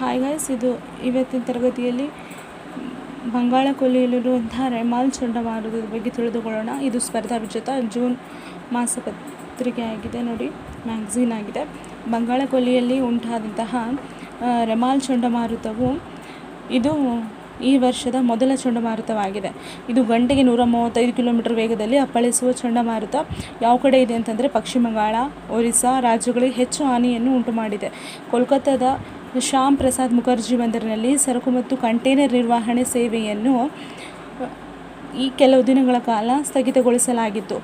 Hi guys ಇದು ಇವತ್ತಿನ ತರಗತಿಯಲ್ಲಿ ಬಂಗಾಳ ಕೊಲ್ಲಿಯಲ್ಲಿರುವಂತಹ ರೆಮಾಲ್ ಚಂಡಮಾರುತದ ಬಗ್ಗೆ ತಿಳಿದುಕೊಳ್ಳೋಣ. ಇದು ಸ್ಪರ್ಧಾ ವಿಜೇತ ಜೂನ್ ಮಾಸಪತ್ರಿಕೆ ಆಗಿದೆ ನೋಡಿ ಮ್ಯಾಗ್ಝೀನ್ ಆಗಿದೆ. ಬಂಗಾಳ ಕೊಲ್ಲಿಯಲ್ಲಿ ಉಂಟಾದಂತಹ ರೆಮಾಲ್ ಚಂಡಮಾರುತವು ಇದು ಈ ವರ್ಷದ ಮೊದಲ ಚಂಡಮಾರುತವಾಗಿದೆ. ಇದು ಗಂಟೆಗೆ ನೂರ ಮೂವತ್ತೈದು ಕಿಲೋಮೀಟರ್ ವೇಗದಲ್ಲಿ ಅಪ್ಪಳಿಸುವ ಚಂಡಮಾರುತ. ಯಾವ ಕಡೆ ಇದೆ ಅಂತಂದರೆ ಪಶ್ಚಿಮ ಬಂಗಾಳ, ಒರಿಸ್ಸಾ ರಾಜ್ಯಗಳಿಗೆ ಹೆಚ್ಚು ಹಾನಿಯನ್ನು ಉಂಟು ಮಾಡಿದೆ ಕೋಲ್ಕತ್ತಾದ ಶ್ಯಾಮ್ ಪ್ರಸಾದ್ ಮುಖರ್ಜಿ ಬಂದರಿನಲ್ಲಿ ಸರಕು ಮತ್ತು ಕಂಟೈನರ್ ನಿರ್ವಹಣೆ ಸೇವೆಯನ್ನು, ಈ ಕೆಲವು ದಿನಗಳ ಕಾಲ ಸ್ಥಗಿತಗೊಳಿಸಲಾಗಿತ್ತು.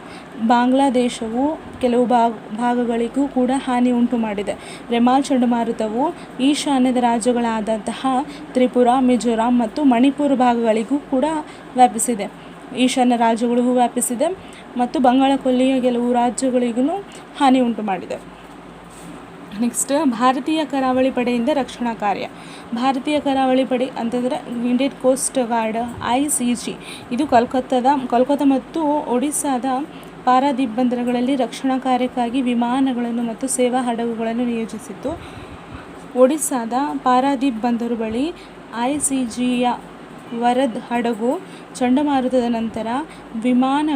ಬಾಂಗ್ಲಾದೇಶವು ಕೆಲವು ಭಾಗ, ಭಾಗಗಳಿಗೂ ಕೂಡ ಹಾನಿ ಉಂಟು ಮಾಡಿದೆ. ರೆಮಾಲ್ ಚಂಡಮಾರುತವು ಈಶಾನ್ಯದ ರಾಜ್ಯಗಳಾದಂತಹ ತ್ರಿಪುರ, ಮಿಜೋರಾಂ ಮತ್ತು ಮಣಿಪುರ ಭಾಗಗಳಿಗೂ ಕೂಡ ವ್ಯಾಪಿಸಿದೆ. ಈಶಾನ್ಯ ರಾಜ್ಯಗಳಿಗೂ ವ್ಯಾಪಿಸಿದೆ ಮತ್ತು ಬಂಗಾಳ ಕೊಲ್ಲಿಯ ಕೆಲವು ರಾಜ್ಯಗಳಿಗೂ ಹಾನಿ ಉಂಟು ಮಾಡಿದೆ. ನೆಕ್ಸ್ಟ್ ಭಾರತೀಯ ಕರಾವಳಿ ಪಡೆಯಿಂದ ರಕ್ಷಣಾ ಕಾರ್ಯ. ಭಾರತೀಯ ಕರಾವಳಿ ಪಡೆ ಅಂತಂದರೆ Indian coast guard I C G ಇದು ಕಲ್ಕತ್ತಾದ, ಕೋಲ್ಕತ್ತಾ ಮತ್ತು ಒಡಿಸ್ಸಾದ ಪಾರಾದೀಪ್ ಬಂದರಗಳಲ್ಲಿ ರಕ್ಷಣಾ ಕಾರ್ಯಕ್ಕಾಗಿ ವಿಮಾನಗಳನ್ನು ಮತ್ತು ಸೇವಾ ಹಡಗುಗಳನ್ನು ನಿಯೋಜಿಸಿತ್ತು. ಒಡಿಸ್ಸಾದ ಪಾರಾದೀಪ್ ಬಂದರು ಬಳಿ ಐ ಸಿ ಜಿಯ ವರದ್ ಹಡಗು ಚಂಡಮಾರುತದ ನಂತರ ವಿಮಾನ,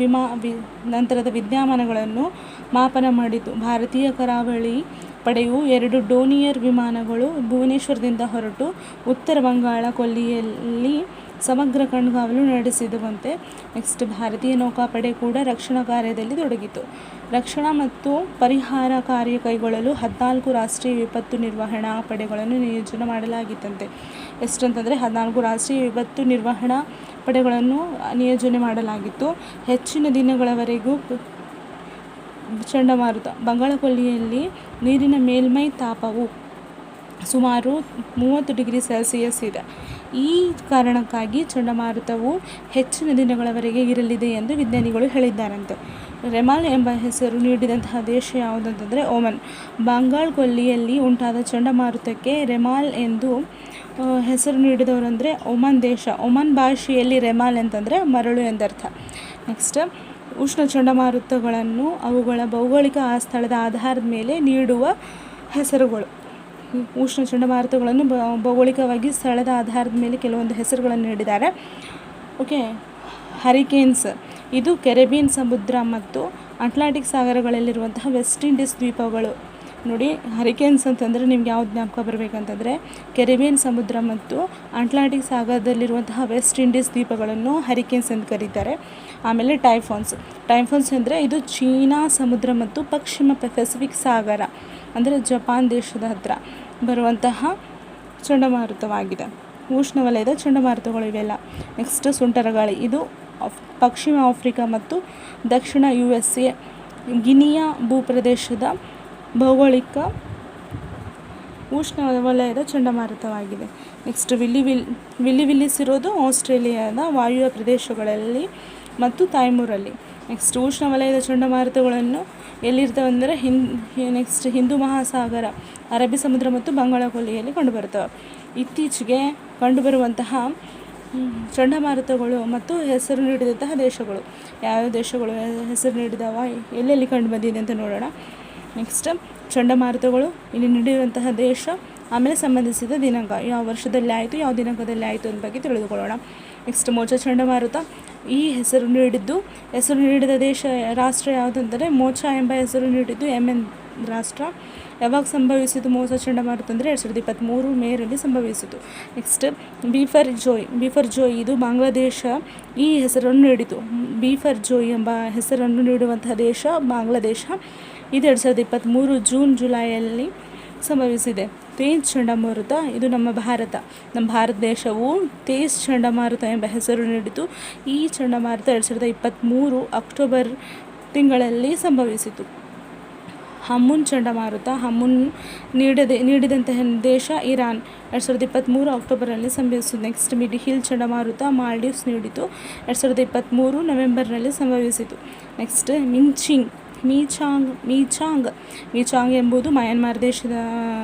ವಿಮಾ, ವಿ, ನಂತರದ ವಿದ್ಯಮಾನಗಳನ್ನು ಮಾಪನ ಮಾಡಿತು. ಭಾರತೀಯ ಕರಾವಳಿ ಪಡೆಯು ಎರಡು ಡೋನಿಯರ್ ವಿಮಾನಗಳು ಭುವನೇಶ್ವರದಿಂದ ಹೊರಟು ಉತ್ತರ ಬಂಗಾಳ ಕೊಲ್ಲಿಯಲ್ಲಿ ಸಮಗ್ರ ಕಣ್ಗಾವಲು ನಡೆಸಿದುವಂತೆ ನೆಕ್ಸ್ಟ್ ಭಾರತೀಯ ನೌಕಾಪಡೆ ಕೂಡ ರಕ್ಷಣಾ ಕಾರ್ಯದಲ್ಲಿ ತೊಡಗಿತು. ರಕ್ಷಣಾ ಮತ್ತು ಪರಿಹಾರ ಕಾರ್ಯ ಕೈಗೊಳ್ಳಲು ಹದಿನಾಲ್ಕು ರಾಷ್ಟ್ರೀಯ ವಿಪತ್ತು ನಿರ್ವಹಣಾ ಪಡೆಗಳನ್ನು ನಿಯೋಜನೆ ಮಾಡಲಾಗಿತ್ತಂತೆ. ಎಷ್ಟಂತಂದರೆ ಹದಿನಾಲ್ಕು ರಾಷ್ಟ್ರೀಯ ವಿಪತ್ತು ನಿರ್ವಹಣಾ ಪಡೆಗಳನ್ನು ನಿಯೋಜನೆ ಮಾಡಲಾಗಿತ್ತು. ಹೆಚ್ಚಿನ ದಿನಗಳವರೆಗೂ ಚಂಡಮಾರುತ. ಬಂಗಾಳಕೊಲ್ಲಿಯಲ್ಲಿ ನೀರಿನ ಮೇಲ್ಮೈ ತಾಪವು ಸುಮಾರು ಮೂವತ್ತು ಡಿಗ್ರಿ ಸೆಲ್ಸಿಯಸ್ ಇದೆ. ಈ ಕಾರಣಕ್ಕಾಗಿ ಚಂಡಮಾರುತವು ಹೆಚ್ಚಿನ ದಿನಗಳವರೆಗೆ ಇರಲಿದೆ ಎಂದು ವಿಜ್ಞಾನಿಗಳು ಹೇಳಿದ್ದಾರಂತೆ. ರೆಮಾಲ್ ಎಂಬ ಹೆಸರು ನೀಡಿದಂತಹ ದೇಶ ಯಾವುದಂತಂದರೆ ಓಮನ್ ಬಂಗಾಳ ಕೊಲ್ಲಿಯಲ್ಲಿ ಉಂಟಾದ ಚಂಡಮಾರುತಕ್ಕೆ ರೆಮಾಲ್ ಎಂದು ಹೆಸರು ನೀಡಿದವರಂದರೆ ಒಮನ್ ದೇಶ. ಒಮನ್ ಭಾಷೆಯಲ್ಲಿ ರೆಮಾಲ್ ಅಂತಂದರೆ ಮರಳು ಎಂದರ್ಥ. ನೆಕ್ಸ್ಟ್ ಉಷ್ಣ ಚಂಡಮಾರುತಗಳನ್ನು ಅವುಗಳ ಭೌಗೋಳಿಕ ಆ ಸ್ಥಳದ ಆಧಾರದ ಮೇಲೆ ನೀಡುವ ಹೆಸರುಗಳು. ಉಷ್ಣ ಚಂಡಮಾರುತಗಳನ್ನು ಭೌಗೋಳಿಕವಾಗಿ ಸ್ಥಳದ ಆಧಾರದ ಮೇಲೆ ಕೆಲವೊಂದು ಹೆಸರುಗಳನ್ನು ನೀಡಿದ್ದಾರೆ. Okay, hurricanes. ಇದು ಕೆರೆಬಿಯನ್ ಸಮುದ್ರ ಮತ್ತು ಅಟ್ಲಾಂಟಿಕ್ ಸಾಗರಗಳಲ್ಲಿರುವಂತಹ ವೆಸ್ಟ್ ಇಂಡೀಸ್ ದ್ವೀಪಗಳು. ನೋಡಿ ಹರಿಕೇನ್ಸ್ ಅಂತಂದರೆ ನಿಮ್ಗೆ ಯಾವ್ದು ಜ್ಞಾಪಕ ಬರಬೇಕಂತಂದರೆ ಕೆರಿಬಿಯನ್ ಸಮುದ್ರ ಮತ್ತು ಅಟ್ಲಾಂಟಿಕ್ ಸಾಗರದಲ್ಲಿರುವಂತಹ ವೆಸ್ಟ್ ಇಂಡೀಸ್ ದ್ವೀಪಗಳನ್ನು ಹರಿಕೇನ್ಸ್ ಎಂದು ಕರೀತಾರೆ. ಆಮೇಲೆ ಟೈಫಾನ್ಸ್ ಟೈಫಾನ್ಸ್ ಅಂದರೆ ಇದು ಚೀನಾ ಸಮುದ್ರ ಮತ್ತು ಪಶ್ಚಿಮ ಪೆಸಿಫಿಕ್ ಸಾಗರ, ಅಂದರೆ ಜಪಾನ್ ದೇಶದ ಹತ್ರ ಬರುವಂತಹ ಚಂಡಮಾರುತವಾಗಿದೆ. ಉಷ್ಣವಲಯದ ಚಂಡಮಾರುತಗಳು ಇವೆಲ್ಲ. ನೆಕ್ಸ್ಟ್ ಸುಂಟರಗಾಳಿ. ಇದು ಪಶ್ಚಿಮ ಆಫ್ರಿಕಾ ಮತ್ತು ದಕ್ಷಿಣ ಯು ಎಸ್ ಎ ಗಿನಿಯಾ ಭೂಪ್ರದೇಶದ ಭೌಗೋಳಿಕ ಉಷ್ಣವಲಯದ ಚಂಡಮಾರುತವಾಗಿದೆ. ನೆಕ್ಸ್ಟ್ ವಿಲ್ಲಿ ವಿಲ್, ವಿಲ್ಲಿ ವಿಲ್ಲಿಸಿರೋದು ಆಸ್ಟ್ರೇಲಿಯಾದ ವಾಯುವ್ಯ ಪ್ರದೇಶಗಳಲ್ಲಿ ಮತ್ತು ತಾಯ್ಮೂರಲ್ಲಿ. ನೆಕ್ಸ್ಟ್ ಉಷ್ಣವಲಯದ ಚಂಡಮಾರುತಗಳನ್ನು ಎಲ್ಲಿರ್ತವೆ ಅಂದರೆ ಹಿಂ ನೆಕ್ಸ್ಟ್ ಹಿಂದೂ ಮಹಾಸಾಗರ, ಅರಬ್ಬಿ ಸಮುದ್ರ ಮತ್ತು ಬಂಗಾಳಕೊಲ್ಲಿಯಲ್ಲಿ ಕಂಡುಬರ್ತವೆ ಇತ್ತೀಚೆಗೆ ಕಂಡುಬರುವಂತಹ ಚಂಡಮಾರುತಗಳು ಮತ್ತು ಹೆಸರು ನೀಡಿದಂತಹ ದೇಶಗಳು. ಯಾವ್ಯಾವ ದೇಶಗಳು ಹೆಸರು ನೀಡಿದವ, ಎಲ್ಲೆಲ್ಲಿ ಕಂಡು ಬಂದಿದೆ ಅಂತ ನೋಡೋಣ. ನೆಕ್ಸ್ಟ್ ಚಂಡಮಾರುತಗಳು ಇಲ್ಲಿ ನೀಡಿರುವಂತಹ ದೇಶ ಆಮೇಲೆ ಸಂಬಂಧಿಸಿದ ದಿನಾಂಕ. ಯಾವ ವರ್ಷದಲ್ಲಿ ಆಯಿತು, ಯಾವ ದಿನಾಂಕದಲ್ಲಿ ಆಯಿತು ಅನ್ನೋ ಬಗ್ಗೆ ತಿಳಿದುಕೊಳ್ಳೋಣ. ನೆಕ್ಸ್ಟ್ ಮೋಚ ಚಂಡಮಾರುತ. ಈ ಹೆಸರು ನೀಡಿದ್ದು, ಹೆಸರು ನೀಡಿದ ದೇಶ ರಾಷ್ಟ್ರ ಯಾವುದಂದರೆ ಮೋಚ ಎಂಬ ಹೆಸರು ನೀಡಿದ್ದು ಎಂ ಎನ್ ರಾಷ್ಟ್ರ. ಯಾವಾಗ ಸಂಭವಿಸಿತು ಮೋಸ ಚಂಡಮಾರುತ ಅಂದರೆ ಎರಡು ಸಾವಿರದ ಇಪ್ಪತ್ತ್ಮೂರು ಮೇರಲ್ಲಿ ಸಂಭವಿಸಿತು next Biparjoy. Biparjoy ಇದು ಬಾಂಗ್ಲಾದೇಶ ಈ ಹೆಸರನ್ನು ನೀಡಿತು ಬೀಫರ್ ಜೋಯ್ ಎಂಬ ಹೆಸರನ್ನು ನೀಡುವಂತಹ ದೇಶ ಬಾಂಗ್ಲಾದೇಶ. ಇದು ಎರಡು ಸಾವಿರದ ಇಪ್ಪತ್ತ್ಮೂರು ಜೂನ್ ಜುಲೈಯಲ್ಲಿ ಸಂಭವಿಸಿದೆ. ತೇಜ್ ಚಂಡಮಾರುತ, ಇದು ನಮ್ಮ ಭಾರತ. ನಮ್ಮ ಭಾರತ ದೇಶವು ತೇಜ್ ಚಂಡಮಾರುತ ಎಂಬ ಹೆಸರು ನೀಡಿತು ಈ ಚಂಡಮಾರುತ ಎರಡು ಸಾವಿರದ ಇಪ್ಪತ್ತ್ಮೂರು ಅಕ್ಟೋಬರ್ ತಿಂಗಳಲ್ಲಿ ಸಂಭವಿಸಿತು. ಹಮ್ಮುನ್ ಚಂಡಮಾರುತ ಹಮ್ಮುನ್ ನೀಡದೆ, ನೀಡಿದಂತಹ ದೇಶ ಇರಾನ್ ಎರಡು ಸಾವಿರದ ಇಪ್ಪತ್ತ್ಮೂರು ಅಕ್ಟೋಬರಲ್ಲಿ ಸಂಭವಿಸಿತು. ನೆಕ್ಸ್ಟ್ ಮಿಡಿ ಹಿಲ್ ಚಂಡಮಾರುತ ಮಾಲ್ಡೀವ್ಸ್ ನೀಡಿತು ಎರಡು ಸಾವಿರದ ಇಪ್ಪತ್ತ್ಮೂರು ನವೆಂಬರ್ನಲ್ಲಿ ಸಂಭವಿಸಿತು. ನೆಕ್ಸ್ಟ್ ಮಿಂಚಿಂಗ್ ಮೀಚಾಂಗ್ ಮೀಚಾಂಗ್ ಮೀಚಾಂಗ್ ಎಂಬುದು ಮಯನ್ಮಾರ್ ದೇಶದ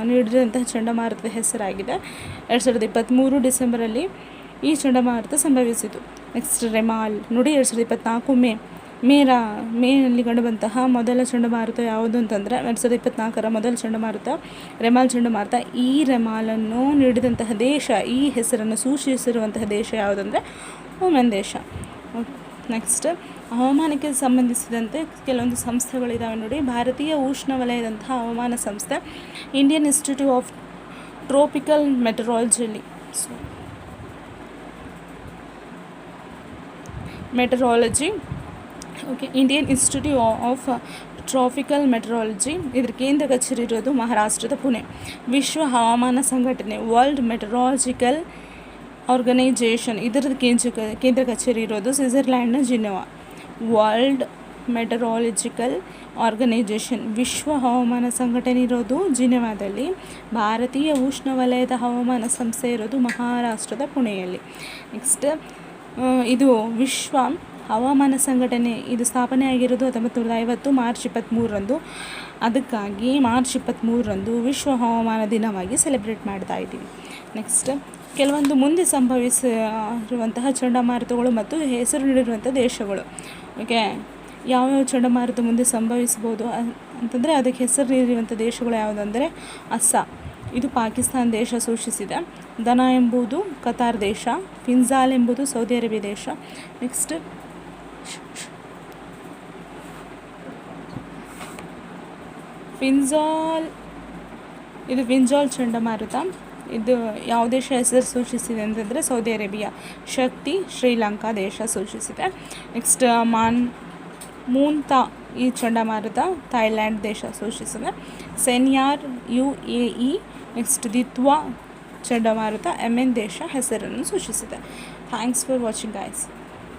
ನೀಡಿದಂತಹ ಚಂಡಮಾರುತದ ಹೆಸರಾಗಿದೆ. ಎರಡು ಸಾವಿರದ ಇಪ್ಪತ್ತ್ಮೂರು ಡಿಸೆಂಬರಲ್ಲಿ ಈ ಚಂಡಮಾರುತ ಸಂಭವಿಸಿತು. ನೆಕ್ಸ್ಟ್ ರೆಮಾಲ್, ನೋಡಿ ಎರಡು ಸಾವಿರದ ಇಪ್ಪತ್ತ್ನಾಲ್ಕು ಮೇ, ಮೇರಾ, ಮೇನಲ್ಲಿ ಕಂಡುಬಂತಹ ಮೊದಲ ಚಂಡಮಾರುತ ಯಾವುದು ಅಂತಂದರೆ ಎರಡು ಸಾವಿರದ ಇಪ್ಪತ್ತ್ನಾಲ್ಕರ ಮೊದಲ ಚಂಡಮಾರುತ, ರೆಮಾಲ್ ಚಂಡಮಾರುತ. ಈ ರೆಮಾಲನ್ನು ನೀಡಿದಂತಹ ದೇಶ, ಈ ಹೆಸರನ್ನು ಸೂಚಿಸಿರುವಂತಹ ದೇಶ ಯಾವುದಂದರೆ ಓಮನ್ ದೇಶ. ನೆಕ್ಸ್ಟ್ ಹವಾಮಾನಕ್ಕೆ ಸಂಬಂಧಿಸಿದಂತೆ ಕೆಲವೊಂದು ಸಂಸ್ಥೆಗಳಿದ್ದಾವೆ ನೋಡಿ. ಭಾರತೀಯ ಉಷ್ಣವಲಯದಂತಹ ಹವಾಮಾನ ಸಂಸ್ಥೆ Indian institute of tropical ಮೆಟರಾಲಜಿಲಿ so meteorology okay Indian institute of tropical meteorology ಇದರ ಕೇಂದ್ರ ಕಚೇರಿ ಇರೋದು ಮಹಾರಾಷ್ಟ್ರದ ಪುಣೆ. ವಿಶ್ವ ಹವಾಮಾನ ಸಂಘಟನೆ ವರ್ಲ್ಡ್ ಮೆಟರಾಲಜಿಕಲ್ ಆರ್ಗನೈಜೇಷನ್ ಇದರ ಕೇಂದ್ರ ಕೇಂದ್ರ ಕಚೇರಿ ಇರೋದು ಸ್ವಿಟ್ಜರ್ಲ್ಯಾಂಡ್ನ ಜಿನೋವಾ ವರ್ಲ್ಡ್ ಮೆಟರಾಲಜಿಕಲ್ ಆರ್ಗನೈಜೇಷನ್ ವಿಶ್ವ ಹವಾಮಾನ ಸಂಘಟನೆ ಇರೋದು ಜಿನೆವಾದಲ್ಲಿ. ಭಾರತೀಯ ಉಷ್ಣವಲಯದ ಹವಾಮಾನ ಸಂಸ್ಥೆ ಇರೋದು ಮಹಾರಾಷ್ಟ್ರದ ಪುಣೆಯಲ್ಲಿ. ನೆಕ್ಸ್ಟ್ ಇದು ವಿಶ್ವ ಹವಾಮಾನ ಸಂಘಟನೆ ಇದು ಸ್ಥಾಪನೆ ಆಗಿರೋದು ಹತ್ತೊಂಬತ್ತು ನೂರ ಐವತ್ತು, ಮಾರ್ಚ್ ಇಪ್ಪತ್ತ್ಮೂರರಂದು. ಅದಕ್ಕಾಗಿ ಮಾರ್ಚ್ ಇಪ್ಪತ್ತ್ಮೂರರಂದು ವಿಶ್ವ ಹವಾಮಾನ ದಿನವಾಗಿ ಸೆಲೆಬ್ರೇಟ್ ಮಾಡ್ತಾ ಇದ್ದೀವಿ. ನೆಕ್ಸ್ಟ್ ಕೆಲವೊಂದು ಮುಂದೆ ಸಂಭವಿಸಿರುವಂತಹ ಚಂಡಮಾರುತಗಳು ಮತ್ತು ಹೆಸರು ನೀಡಿರುವಂಥ ದೇಶಗಳು. ಓಕೆ ಯಾವ್ಯಾವ ಚಂಡಮಾರುತ ಮುಂದೆ ಸಂಭವಿಸ್ಬೋದು ಅಂತಂದರೆ ಅದಕ್ಕೆ ಹೆಸರು ನೀಡಿರುವಂಥ ದೇಶಗಳು ಯಾವುದಂದರೆ ಅಸ್ಸಾಂ. ಇದು ಪಾಕಿಸ್ತಾನ ದೇಶ ಸೂಚಿಸಿದೆ. ದನ ಎಂಬುದು ಕತಾರ್ ದೇಶ, ಫಿನ್ಜಾಲ್ ಎಂಬುದು ಸೌದಿ ಅರೇಬಿಯಾ ದೇಶ. ನೆಕ್ಸ್ಟ್ ಫಿನ್ಜಾಲ್ ಇದು ಫಿನ್ಜಾಲ್ ಚಂಡಮಾರುತ. ಇದು ಯಾವ ದೇಶ ಹೆಸರು ಸೂಚಿಸಿದೆ ಅಂತಂದರೆ ಸೌದಿ ಅರೇಬಿಯಾ ಶಕ್ತಿ ಶ್ರೀಲಂಕಾ ದೇಶ ಸೂಚಿಸಿದೆ. ನೆಕ್ಸ್ಟ್ ಮಾನ್ ಮೂಂತಾ ಈ ಚಂಡಮಾರುತ ಥೈಲ್ಯಾಂಡ್ ದೇಶ ಸೂಚಿಸಿದೆ. Senyar, U A E. Next Ditwah ಚಂಡಮಾರುತ, ಎಂ ಎನ್ ದೇಶ ಹೆಸರನ್ನು ಸೂಚಿಸಿದೆ. Thanks for watching guys